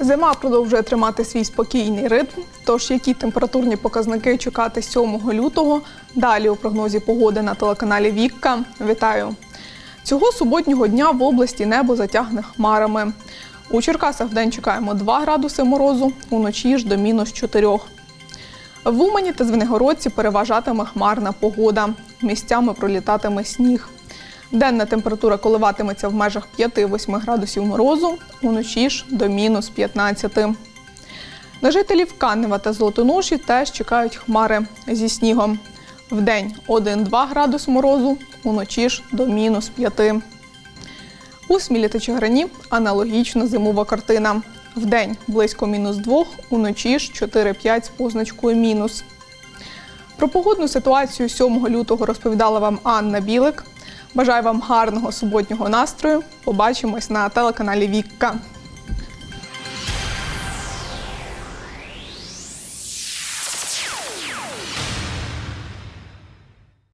Зима продовжує тримати свій спокійний ритм. Тож які температурні показники чекати 7 лютого? Далі у прогнозі погоди на телеканалі Вікка. Вітаю! Цього суботнього дня в області небо затягне хмарами. У Черкасах вдень чекаємо 2 градуси морозу, уночі ж до мінус 4. В Умані та Звенигородці переважатиме хмарна погода. Місцями пролітатиме сніг. Денна температура коливатиметься в межах 5-8 градусів морозу, уночі ж до мінус 15. На жителів Канева та Золотоноші теж чекають хмари зі снігом. Вдень 1-2 градус морозу, уночі ж до мінус 5. У Смілі та Чигирині аналогічна зимова картина. Вдень близько мінус 2, уночі ж 4-5 з позначкою мінус. Про погодну ситуацію 7 лютого розповідала вам Анна Білик. Бажаю вам гарного суботнього настрою. Побачимось на телеканалі Вікка.